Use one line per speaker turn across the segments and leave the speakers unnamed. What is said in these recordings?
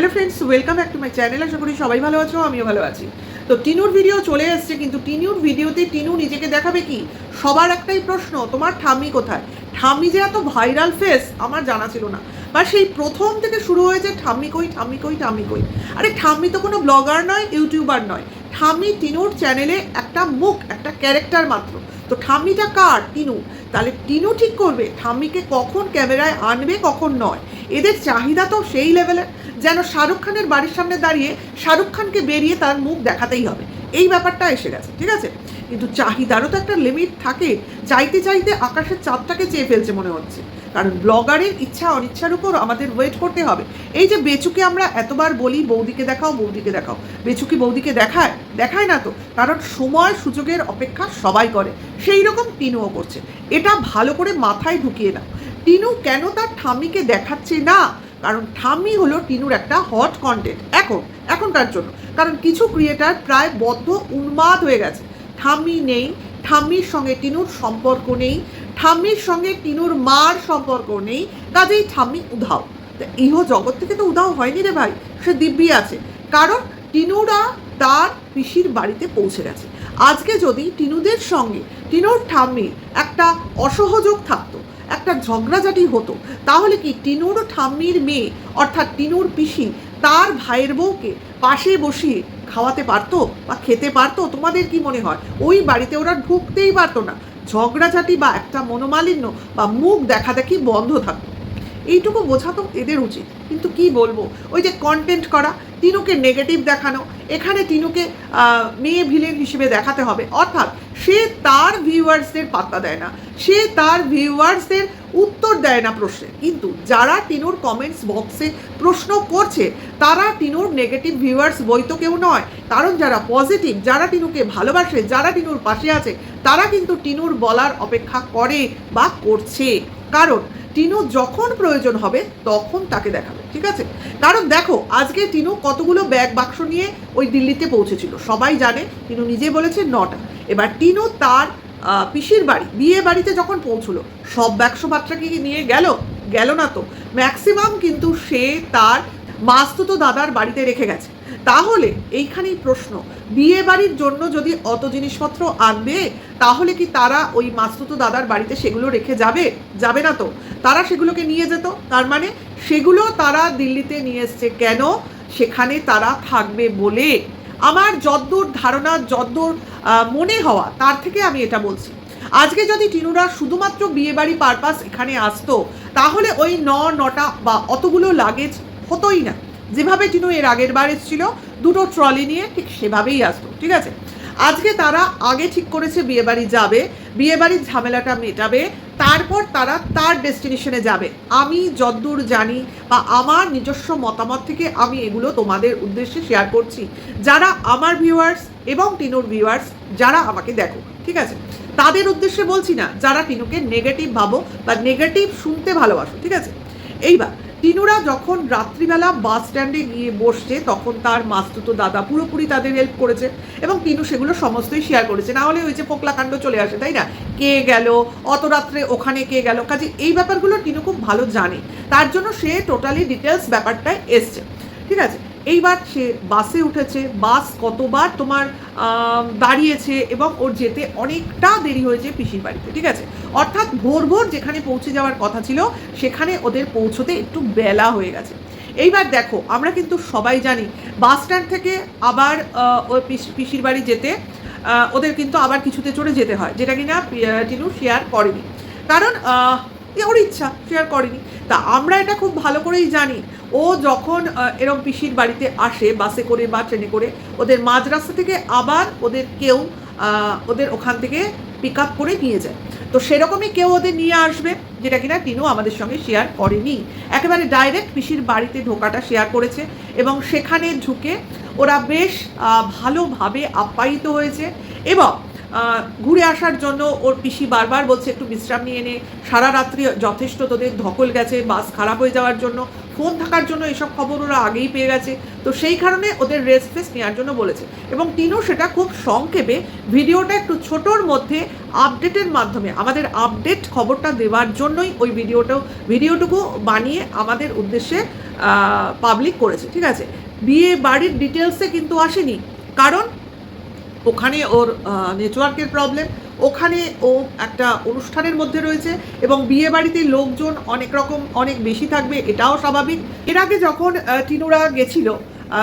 Hello friends welcome back to my channel আশা করি সবাই ভালো আছো, আমিও ভালো আছি। তো টিনুর ভিডিও চলে এসছে, কিন্তু টিনুর ভিডিওতে টিনু নিজেকে দেখাবে কি? সবার একটাই প্রশ্ন, তোমার ঠাম্মি কোথায়? ঠাম্মি যে এত ভাইরাল ফেস আমার জানা ছিল না। বা সেই প্রথম থেকে শুরু হয়েছে ঠাম্মি কই ঠাম্মি কই ঠাম্মি কই। আরে ঠাম্মি তো কোনো ব্লগার নয় ইউটিউবার নয়। ঠাম্মি টিনুর চ্যানেলে একটা মুখ, একটা ক্যারেক্টার মাত্র। তো ঠাম্মিটা কার? টিনু। তাহলে টিনু ঠিক করবে, ঠাম্মিকে কখন ক্যামেরায় আনবে, কখন নয়? এদের চাহিদা তো সেই লেভেলের যেন শাহরুখ খানের বাড়ির সামনে দাঁড়িয়ে শাহরুখ খানকে বেরিয়ে তার মুখ দেখাতেই হবে। এই ব্যাপারটা এসে গেছে, ঠিক আছে? কিন্তু চাহিদারও তো একটা লিমিট থাকে। চাইতে চাইতে আকাশের চাঁদটাকে চেয়ে ফেলছে মনে হচ্ছে। কারণ ব্লগারের ইচ্ছা অনিচ্ছার উপর আমাদের ওয়েট করতে হবে। এই যে বেচুকে আমরা এতবার বলি, বৌদিকে দেখাও বৌদিকে দেখাও। বেচুকি বৌদিকে দেখায়? দেখায় না তো। কারণ সময় সুযোগের অপেক্ষা সবাই করে। সেই রকম টিনুও করছে। এটা ভালো করে মাথায় ঢুকিয়ে নাও টিনু কেন তার ঠাম্মিকে দেখাচ্ছে না? কারণ ঠাম্মি হলো টিনুর একটা হট কন্টেন্ট এখন, এখনকার জন্য। কারণ কিছু ক্রিয়েটার প্রায় বদ্ধ উন্মাদ হয়ে গেছে। ঠাম্মি নেই, ঠাম্মির সঙ্গে টিনুর সম্পর্ক নেই, ঠাম্মির সঙ্গে টিনুর মার সম্পর্ক নেই, কাজেই ঠাম্মি উধাও। ইহ জগৎ থেকে তো উধাও হয়নি রে ভাই, সে দিব্যি আছে। কারণ টিনুরা তার পিসির বাড়িতে পৌঁছে গেছে। আজকে যদি টিনুদের সঙ্গে, টিনুর ঠাম্মির একটা অসহযোগ থাকতো একটা ঝগড়াঝাটি হতো, তাহলে কি টিনুর ঠাম্মির মেয়ে, অর্থাৎ টিনুর পিসি, তার ভাইয়ের বউকে পাশে বসিয়ে খাওয়াতে পারতো বা খেতে পারতো? তোমাদের কি মনে হয়? ওই বাড়িতে ওরা ঢুকতেই পারতো না। ঝগড়াঝাটি বা একটা মনোমালিন্য বা মুখ দেখা দেখি বন্ধ থাকতো। এইটুকু বোঝা তো এদের উচিত। কিন্তু কি বলব? ওই যে কন্টেন্ট করা তিনুকে নেগেটিভ দেখানো এখানে টিনুকে আহ, মেয়ে ভিলেন হিসেবে দেখাতে হবে। অর্থাৎ সে তার ভিউয়ার্সদের পাত্তা দেয় না। সে তার ভিউয়ার্সদের উত্তর দেয় না প্রশ্নে। কিন্তু যারা টিনুর কমেন্টস বক্সে প্রশ্ন করছে তারা টিনুর নেগেটিভ ভিউয়ার্স বই তো কেউ নয়। কারণ যারা পজিটিভ যারা টিনুকে ভালোবাসে যারা টিনুর পাশে আছে তারা কিন্তু টিনুর বলার অপেক্ষা করে বা করছে। কারণ টিনু যখন প্রয়োজন হবে, তখন তাকে দেখাবে, ঠিক আছে? কারণ দেখো, আজকে টিনু কতগুলো ব্যাগ বাক্স নিয়ে ওই দিল্লিতে পৌঁছেছিল, সবাই জানে, টিনু নিজে বলেছে নটা। এবার টিনু তার পিসির বাড়ি, বিয়ে বাড়িতে যখন পৌঁছলো, সব বাক্স বাচ্চাকে কি নিয়ে গেল? গেল না তো। ম্যাক্সিমাম কিন্তু সে তার মাস্তুতো দাদার বাড়িতে রেখে গেছে। তাহলে এইখানেই প্রশ্ন, বিয়ে বাড়ির জন্য যদি অত জিনিসপত্র আনবে, তাহলে কি তারা ওই মাস্তুতো দাদার বাড়িতে সেগুলো রেখে যাবে? যাবে না তো। তারা সেগুলোকে নিয়ে যেত, তার মানে সেগুলো তারা দিল্লিতে নিয়ে এসছে। কেন? সেখানে তারা থাকবে বলে। আমার যদ্দূর ধারণা, যদ্দূর মনে হওয়া, তার থেকে আমি এটা বলছি। আজকে যদি টিনুরা শুধুমাত্র বিয়েবাড়ি পারপাস এখানে আসতো, তাহলে ওই ন নটা বা অতগুলো লাগেজ হতোই না। যেভাবে টিনু এর আগের বার এসেছিল, দুটো ট্রলি নিয়ে ঠিক সেভাবেই আসতো, ঠিক আছে? আজকে তারা আগে ঠিক করেছে বিয়েবাড়ি যাবে, বিয়েবাড়ির ঝামেলাটা মেটাবে, তারপর তারা তার ডেস্টিনেশনে যাবে। আমি যদ্দূর জানি বা আমার নিজস্ব মতামত থেকে আমি এগুলো তোমাদের উদ্দেশ্যে শেয়ার করছি। যারা আমার ভিউয়ার্স এবং টিনুর ভিউয়ার্স যারা আমাকে দেখো, ঠিক আছে? তাদের উদ্দেশ্যে বলছি না, যারা টিনুকে নেগেটিভ ভাবো বা নেগেটিভ শুনতে ভালোবাসো, ঠিক আছে? এইবার টিনুরা যখন রাত্রিবেলা বাস স্ট্যান্ডে গিয়ে বসছে, তখন তার মাস্তুতো দাদা পুরোপুরি তাদের হেল্প করেছে এবং টিনু সেগুলো সমস্তই শেয়ার করেছে। না হলে ওই যে পোকলাকাণ্ড চলে আসে, তাই না? কে গেল, অত রাত্রে ওখানে কে গেল? কাজে এই ব্যাপারগুলো টিনু খুব ভালো জানে। তার জন্য সে টোটালি ডিটেলস ব্যাপারটায় এসছে। ঠিক আছে? এইবার সে বাসে উঠেছে, বাস কতবার তোমার দাঁড়িয়েছে এবং ওর যেতে অনেকটা দেরি হয়েছে পিসির বাড়িতে, ঠিক আছে? অর্থাৎ ভোর ভোর যেখানে পৌঁছে যাওয়ার কথা ছিল, সেখানে ওদের পৌঁছতে একটু বেলা হয়ে গেছে। এইবার দেখো, আমরা কিন্তু সবাই জানি, বাস স্ট্যান্ড থেকে আবার পিসির বাড়ি যেতে ওদের কিন্তু আবার কিছুতে চড়ে যেতে হয়, যেটা কিনা টিনু শেয়ার করেনি। কারণ ওর ইচ্ছা শেয়ার করেনি। তা আমরা এটা খুব ভালো করেই জানি ও যখন এরম পিসির বাড়িতে আসে, বাসে করে বা ট্রেনে করে, ওদের মাঝ রাস্তা থেকে আবার ওদের কেউ ওদের ওখান থেকে পিক আপ করে নিয়ে যায়। তো সেরকমই কেউ ওদের নিয়ে আসবে, যেটা কিনা টিনু আমাদের সঙ্গে শেয়ার করেনি। একেবারে ডাইরেক্ট পিসির বাড়িতে ঢোকাটা শেয়ার করেছে এবং সেখানে ঢুকে ওরা বেশ ভালোভাবে আপ্যায়িত হয়েছে এবং ঘুরে আসার জন্য ওর পিসি বারবার বলছে, একটু বিশ্রাম নিয়ে নে। সারা রাত্রি যথেষ্ট তোদের ধকল গেছে, বাস খারাপ হয়ে যাওয়ার জন্য। ফোন থাকার জন্য এসব খবর ওরা আগেই পেয়ে গেছে। তো সেই কারণে ওদের রেস্ট ফেস্ট নেওয়ার জন্য বলেছে। এবং টিনু সেটা খুব সংক্ষেপে ভিডিওটা একটু ছোটোর মধ্যে আপডেটের মাধ্যমে, আমাদের আপডেট খবরটা দেওয়ার জন্যই ওই ভিডিওটাও ভিডিওটুকু বানিয়ে আমাদের উদ্দেশ্যে পাবলিক করেছে। ঠিক আছে? বিয়ে বাড়ির ডিটেলসে কিন্তু আসেনি। কারণ ওখানে ওর নেটওয়ার্কের প্রবলেম ওখানে ও একটা অনুষ্ঠানের মধ্যে রয়েছে এবং বিয়ে বাড়িতে লোকজন অনেক রকম অনেক বেশি থাকবে এটাও স্বাভাবিক। এর আগে যখন টিনুরা গেছিল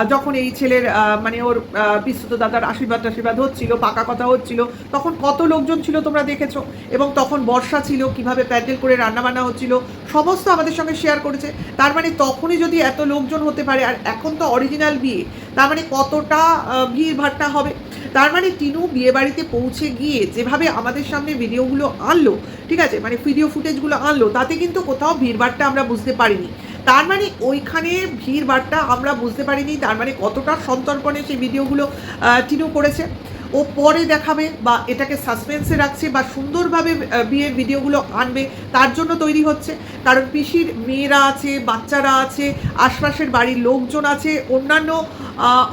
যখন এই ছেলের মানে ওর আহ, পিস্তুত দাদার আশীর্বাদ আশীর্বাদ হচ্ছিল পাকা কথা হচ্ছিল তখন কত লোকজন ছিল তোমরা দেখেছ এবং তখন বর্ষা ছিল কীভাবে প্যান্ডেল করে রান্নাবান্না হচ্ছিল সমস্ত আমাদের সঙ্গে শেয়ার করেছে। তার মানে তখনই যদি এত লোকজন হতে পারে আর এখন তো অরিজিনাল বিয়ে তার মানে কতটা ভিড় ভাট্টা হবে? তার মানে টিনু বিয়ে বাড়িতে পৌঁছে গিয়ে যেভাবে আমাদের সামনে ভিডিওগুলো আনলো, ঠিক আছে? মানে ভিডিও ফুটেজগুলো আনলো, তাতে কিন্তু কোথাও ভিড়ভাড়টা আমরা বুঝতে পারিনি। তার মানে ওইখানে ভিড়ভাড়টা আমরা বুঝতে পারিনি, তার মানে কতটা সন্তর্পণে সেই ভিডিওগুলো টিনু করেছে? ও পরে দেখাবে বা এটাকে সাসপেন্সে রাখছে বা সুন্দরভাবে বিয়ের ভিডিওগুলো আনবে, তার জন্য তৈরি হচ্ছে। কারণ পিসির মেয়েরা আছে, বাচ্চারা আছে, আশপাশের বাড়ির লোকজন আছে, অন্যান্য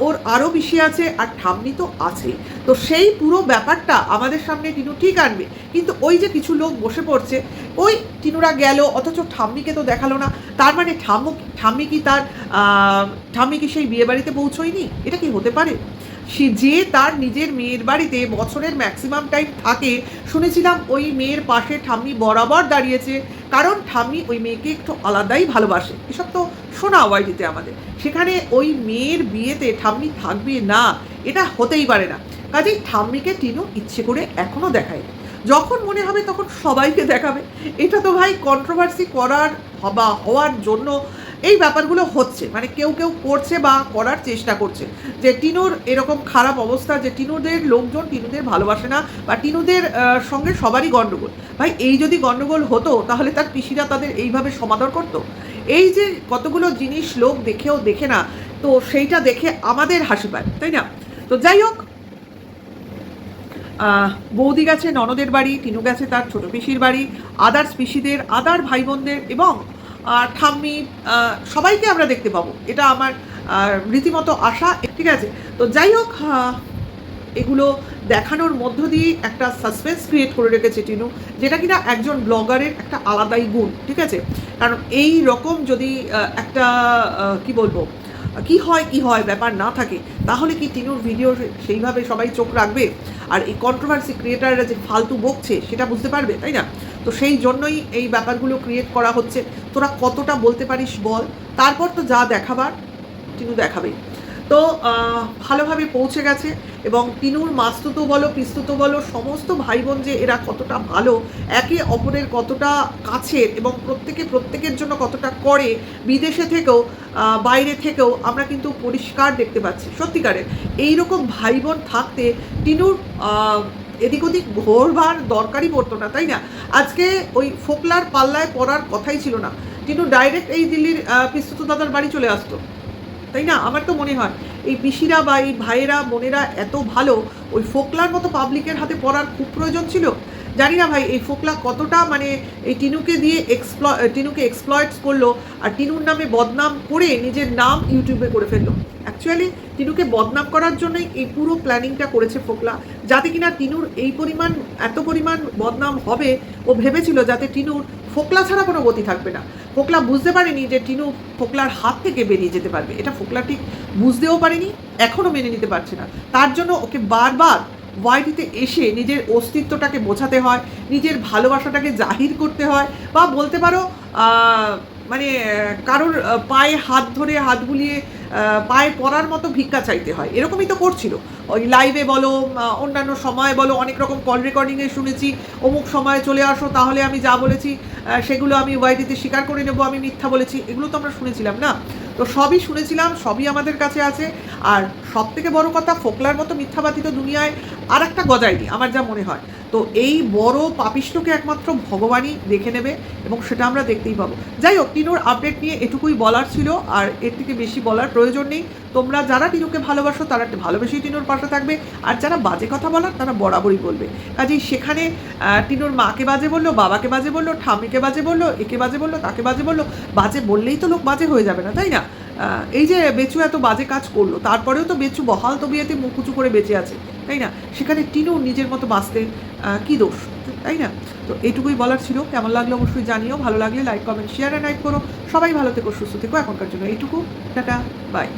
ওর আরও বেশি আছে আর ঠাম্মি তো আছে। তো সেই পুরো ব্যাপারটা আমাদের সামনে টিনু ঠিক আনবে। কিন্তু ওই যে কিছু লোক বসে পড়ছে, ওই টিনুরা গেল, অথচ ঠাম্মিকে তো দেখাল না। তার মানে ঠাম্মু, ঠাম্মি কি তার ঠাম্মি কি সেই বিয়ে বাড়িতে পৌঁছয়নি? এটা কি হতে পারে? সে যে তার নিজের মেয়ের বাড়িতে বছরের ম্যাক্সিমাম টাইম থাকে, শুনেছিলাম ওই মেয়ের পাশে ঠাম্মি বরাবর দাঁড়িয়েছে। কারণ ঠাম্মি ওই মেয়েকে একটু আলাদাই ভালোবাসে। এসব তো শোনা ওয়াইটিতে আমাদের। সেখানে ওই মেয়ের বিয়েতে ঠাম্মি থাকবে না, এটা হতেই পারে না। কাজেই ঠাম্মিকে টিনু ইচ্ছে করে এখনও দেখায় যখন মনে হবে তখন সবাইকে দেখাবে। এটা তো ভাই কন্ট্রোভার্সি করার বা হওয়ার জন্য এই ব্যাপারগুলো হচ্ছে মানে কেউ কেউ করছে বা করার চেষ্টা করছে। যে টিনুর এরকম খারাপ অবস্থা, যে টিনুদের লোকজন টিনুদের ভালোবাসে না বা টিনুদের সঙ্গে সবারই গণ্ডগোল ভাই, এই যদি গণ্ডগোল হতো, তাহলে তার পিসিরা তাদের এইভাবে সমাদর করতো? এই যে কতগুলো জিনিস লোক দেখেও দেখে না, তো সেইটা দেখে আমাদের হাসি পায়, তাই না? তো যাই হোক বৌদি গেছে ননদের বাড়ি, টিনু গেছে তার ছোট পিসির বাড়ি, আদার্স পিসিদের, আদার ভাই বোনদের এবং ঠাম্মি আহ, সবাইকে আমরা দেখতে পাবো। এটা আমার রীতিমতো আশা। ঠিক আছে? তো যাই হোক এগুলো দেখানোর মধ্য দিয়ে একটা সাসপেন্স ক্রিয়েট করে রেখেছে টিনু যেটা কিনা একজন ব্লগারের একটা আলাদাই গুণ। ঠিক আছে? কারণ এই রকম যদি একটা কি বলব কি হয় কি হয় ব্যাপার না থাকে তাহলে কি টিনুর ভিডিও সেইভাবে সবাই চোখ রাখবে? আর এই কন্ট্রোভার্সি ক্রিয়েটাররা যে ফালতু বকছে সেটা বুঝতে পারবে তাই না? তো সেই জন্যই এই ব্যাপারগুলো ক্রিয়েট করা হচ্ছে। তোরা কতটা বলতে পারিস বল। তারপর তো যা দেখাবার, টিনু দেখাবেই। তো ভালোভাবে পৌঁছে গেছে এবং টিনুর মাস্তুতো বলো, পিস্তুতো বলো, সমস্ত ভাই বোন যে এরা কতটা ভালো, একে অপরের কতটা কাছের এবং প্রত্যেকে প্রত্যেকের জন্য কতটা করে, বিদেশে থেকেও বাইরে থেকেও আমরা কিন্তু পরিষ্কার দেখতে পাচ্ছি। সত্যিকারের, এইরকম ভাই বোন থাকতে টিনুর এদিক ওদিক ঘোরবার দরকারই পড়তো না তাই না? আজকে ওই ফোকলার পাল্লায় পড়ার কথাই ছিল না। কিন্তু ডাইরেক্ট এই দিল্লির পিস্তুত দাদার বাড়ি চলে আসতো। তাই না? আমার তো মনে হয়, এই পিসিরা বা এই ভাইয়েরা, বোনেরা এত ভালো, ওই ফোকলার মতো পাবলিকের হাতে পড়ার খুব প্রয়োজন ছিল। জানি না ভাই, এই ফোকলা কতটা মানে এই টিনুকে দিয়ে এক্সপ্লয় টিনুকে এক্সপ্লয়েটস করল আর টিনুর নামে বদনাম করে নিজের নাম ইউটিউবে করে ফেলল। অ্যাকচুয়ালি টিনুকে বদনাম করার জন্যই এই পুরো প্ল্যানিংটা করেছে ফোকলা। যাতে কিনা টিনুর এই পরিমাণ, এত পরিমাণ বদনাম হবে, ও ভেবেছিল যাতে টিনুর ফোকলা ছাড়া কোনো গতি থাকবে না। ফোকলা বুঝতে পারেনি যে টিনু ফোকলার হাত থেকে বেরিয়ে যেতে পারবে। এটা ফোকলা ঠিক বুঝতেও পারেনি এখনও মেনে নিতে পারছে না। তার জন্য ওকে বারবার ওয়াইটিতে এসে নিজের অস্তিত্বটাকে বোঝাতে হয়, নিজের ভালোবাসাটাকে জাহির করতে হয় বা বলতে পারো মানে কারোর পায়ে হাত ধরে হাত বুলিয়ে পায়ে পড়ার মতো ভিক্ষা চাইতে হয়। এরকমই তো করছিল। ওই লাইভে বলো অন্যান্য সময় বলো, অনেক রকম কল রেকর্ডিংয়ে শুনেছি, অমুক সময়ে চলে আসো, তাহলে আমি যা বলেছি সেগুলো আমি ওয়াইটিতে স্বীকার করে নেব, আমি মিথ্যা বলেছি, এগুলো তো আমরা শুনেছিলাম না? তো সবই শুনেছিলাম, সবই আমাদের কাছে আছে, আর সব থেকে বড় কথা ফোকলার মতো মিথ্যাবাদী তো দুনিয়ায় আর একটা গজায়নি, আমার যা মনে হয়। তো এই বড় পাপিষ্টকে একমাত্র ভগবানই দেখে নেবে এবং সেটা আমরা দেখতেই পাবো। যাই হোক টিনুর আপডেট নিয়ে এটুকুই বলার ছিল, আর এর থেকে বেশি বলার প্রয়োজন নেই। তোমরা যারা টিনুকে ভালোবাসো, তারা ভালোবেসেই টিনুর পাশে থাকবে, আর যারা বাজে কথা বলার, তারা বরাবরই বলবে। কাজেই সেখানে টিনুর মাকে বাজে বলল, বাবাকে বাজে বলল, ঠাম্মিকে বাজে বলল, একে বাজে বলল, তাকে বাজে বলল, বাজে বললেই তো লোক বাজে হয়ে যাবে না, তাই না? এই যে বেচু এত বাজে কাজ করল, তারপরেও তো বেচু বহাল তবিয়াতে মুখ উঁচু করে বেঁচে আছে, তাই না? সেখানে টিনু নিজের মতো বাঁচতে কি দোষ, তাই না? তো এটুকুই বলার ছিল, কেমন লাগল অবশ্যই জানিও, ভালো লাগলে like comment share and like করো। সবাই ভালো থেকো, সুস্থ থেকো এখনকার জন্য, এইটুকু, টাটা বাই